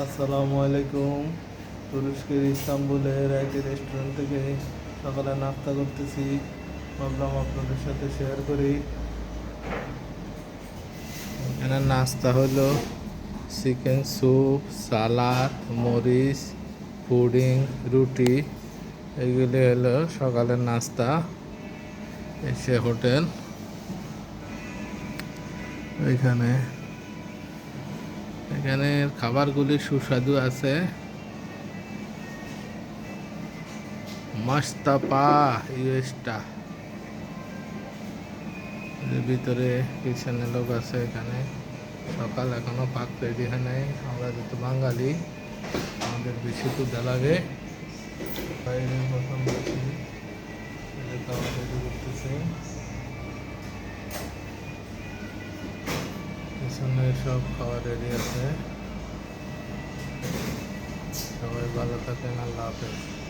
আসসালামু আলাইকুম। তুরস্কের ইস্তাম্বুলের একটি রেস্টুরেন্ট থেকে সকালে নাস্তা করতেছি। ভাবলাম আপনাদের সাথে শেয়ার করি। এখানে নাস্তা হলো চিকেন স্যুপ সালাদ মরিচ পুডিং রুটি। এগুলি হলো সকালের নাস্তা। এসে হোটেল। এখানে এখানে খাবারগুলি সুস্বাদু আছে। মাস্তাপা ইউএসটা ভিতরে কিচেনের লোক আছে এখানে। সকাল এখনও পাক তৈরি হয় নাই। আমরা যেহেতু বাঙালি, আমাদের বেশি ক্ষুদা লাগে। বাইরে প্রথম করতেছে পিছনে সব খাওয়া রেডি আছে। সবাই ভালো থাকেন আল্লাহ হাফেজ।